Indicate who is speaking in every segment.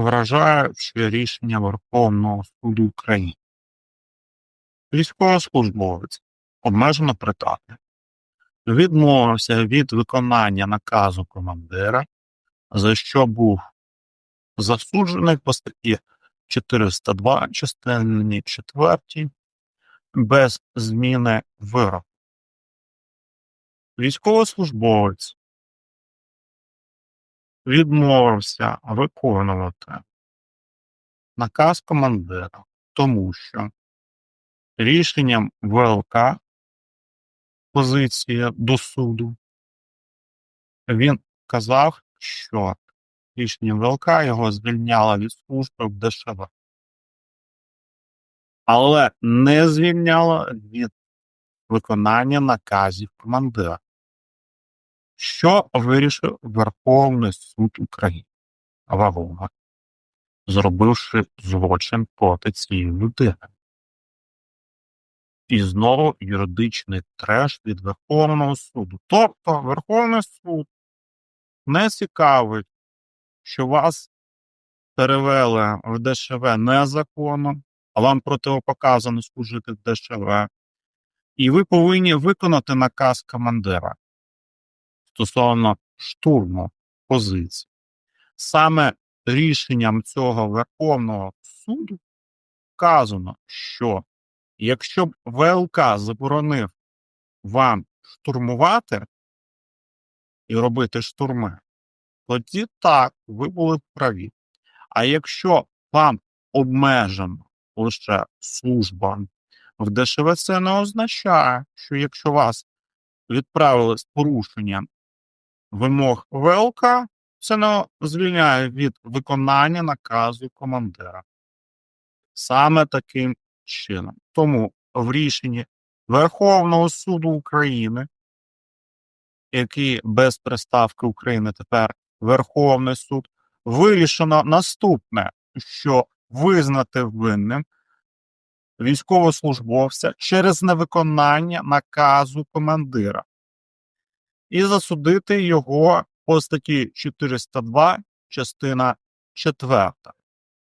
Speaker 1: вражаюче рішення Верховного суду України. Військовослужбовець обмежено придатний відмовився від виконання наказу командира, за що був засуджений по статті 402 частині 4 без зміни вироку. Військовослужбовець відмовився виконувати. Наказ командира, тому що рішенням ВЛК позиція до суду він казав, що рішенням ВЛК його звільняло від служби в ДШВ, але не звільняло від виконання наказів командира. Що вирішив Верховний суд України Вавова, зробивши злочин проти цієї людини? І знову юридичний треш від Верховного суду. Тобто Верховний суд не цікавить, що вас перевели в ДШВ незаконно, а вам противопоказано служити в ДШВ, і ви повинні виконати наказ командира стосовно штурму позиції. Саме рішенням цього Верховного суду вказано, що якщо б ВЛК заборонив вам штурмувати і робити штурми, тоді так, ви були праві. А якщо вам обмежено лише служба в ДШВ, це не означає, що якщо вас відправили з порушенням вимог ВЛК, це не звільняє від виконання наказу командира. Саме таким чином. Тому в рішенні Верховного суду України, який без приставки України тепер Верховний суд, вирішено наступне, що визнати винним військовослужбовця через невиконання наказу командира і засудити його по статті 402, частина 4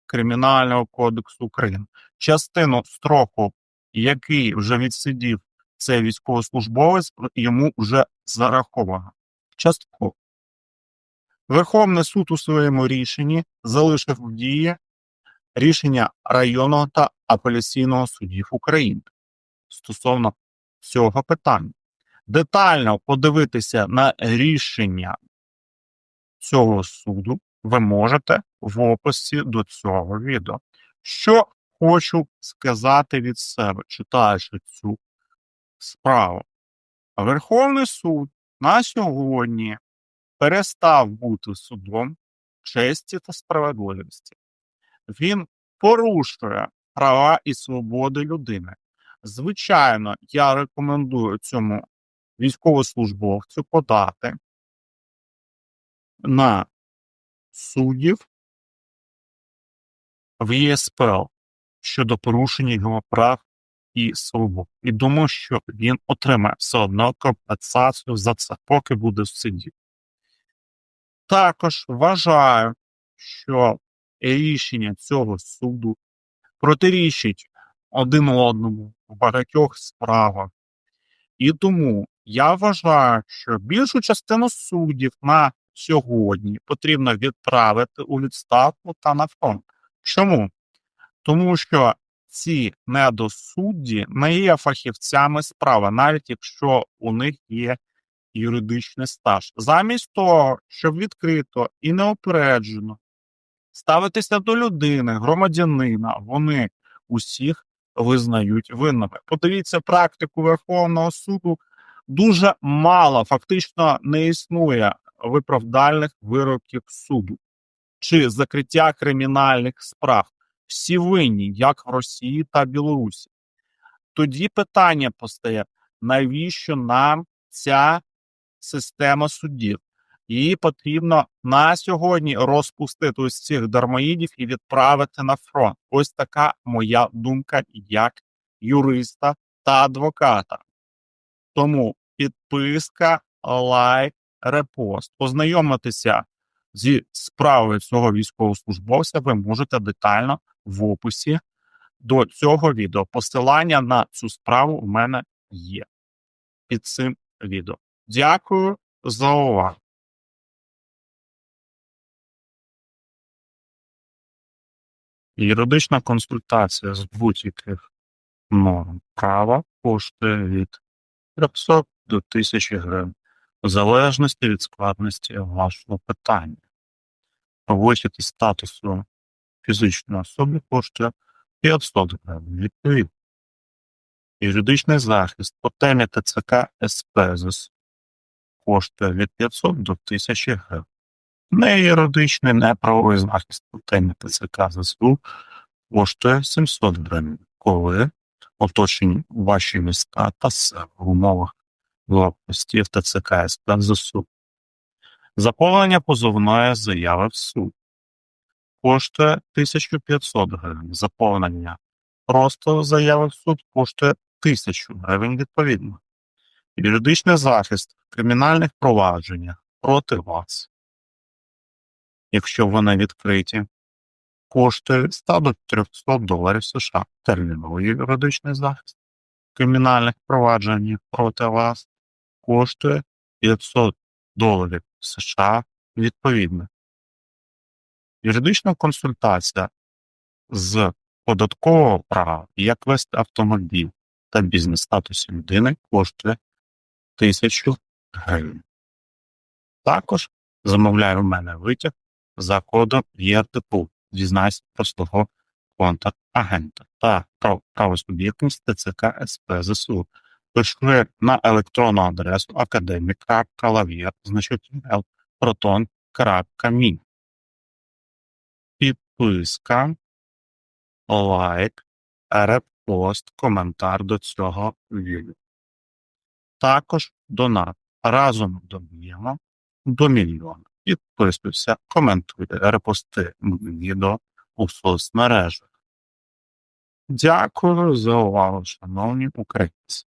Speaker 1: Кримінального кодексу України, частину строку, який вже відсидів цей військовослужбовець, йому вже зараховано. Частково. Верховний суд у своєму рішенні залишив в дії рішення районного та апеляційного судів України стосовно цього питання. Детально подивитися на рішення цього суду ви можете в описі до цього відео. Що хочу сказати від себе, читаючи цю справу. Верховний суд на сьогодні перестав бути судом честі та справедливості. Він порушує права і свободи людини. Звичайно, я рекомендую цьому військовослужбовцю подати на суддів в ЄСПЛ щодо порушення його прав і свобод. І думаю, що він отримає все одно компенсацію за це, поки буде в суді. Також вважаю, що рішення цього суду протирічить один одному в багатьох справах. І тому я вважаю, що більшу частину суддів на сьогодні потрібно відправити у відставку та на фронт. Чому? Тому що ці недосудді не є фахівцями справи, навіть якщо у них є юридичний стаж. Замість того, щоб відкрито і неопереджено ставитися до людини, громадянина, вони усіх визнають винними. Подивіться практику Верховного суду. Дуже мало, фактично не існує виправдальних вироків суду чи закриття кримінальних справ. Всі винні, як в Росії та Білорусі. Тоді питання постає: навіщо нам ця система судів? Її потрібно на сьогодні розпустити ось цих дармоїдів і відправити на фронт. Ось така моя думка як юриста та адвоката. Тому підписка, лайк, репост. Познайомитися зі справою цього військовослужбовця ви можете детально в описі до цього відео. Посилання на цю справу у мене є під цим відео. Дякую за увагу. Юридична консультація з будь-яких норм права коштує від 300 до 1000 гривень, в залежності від складності вашого питання. Вихід статусу фізичної особи коштує 500 гривень відповідно. Юридичний захист по темі ТЦК СП ЗСУ коштує від 500 до 1000 гривень. Не юридичний, не захист по темі ТЦК ЗСУ коштує 700 гривень, коли оточені ваші міста та села в умовах блокпостів ТЦК СП ЗСУ. Заповнення позовної заяви в суд коштує 1500 гривень. Заповнення просто заяви в суд коштує 1000 гривень відповідно. Юридичний захист в кримінальних провадженнях проти вас, якщо вони відкриті, коштує 100 до 300 доларів США. Терміновий юридичний захист в кримінальних провадженнях проти вас коштує 500 доларів США відповідно. Юридична консультація з податкового права, як вести автомобіль та бізнес-статусі людини коштує 1000 гривень. Також замовляю в мене витяг за кодом ЄРТПУ дізнайся про свого контрагента та про правосуб'єктність ТЦК СП ЗСУ. Пиши на електронну адресу академік.лав'єр. Підписка, лайк, репост, коментар до цього відео. Також донат. Разом доб'ємо до мільйона. Підписуйся, коментуй, репости відео у соцмережах. Дякую за увагу, шановні українці.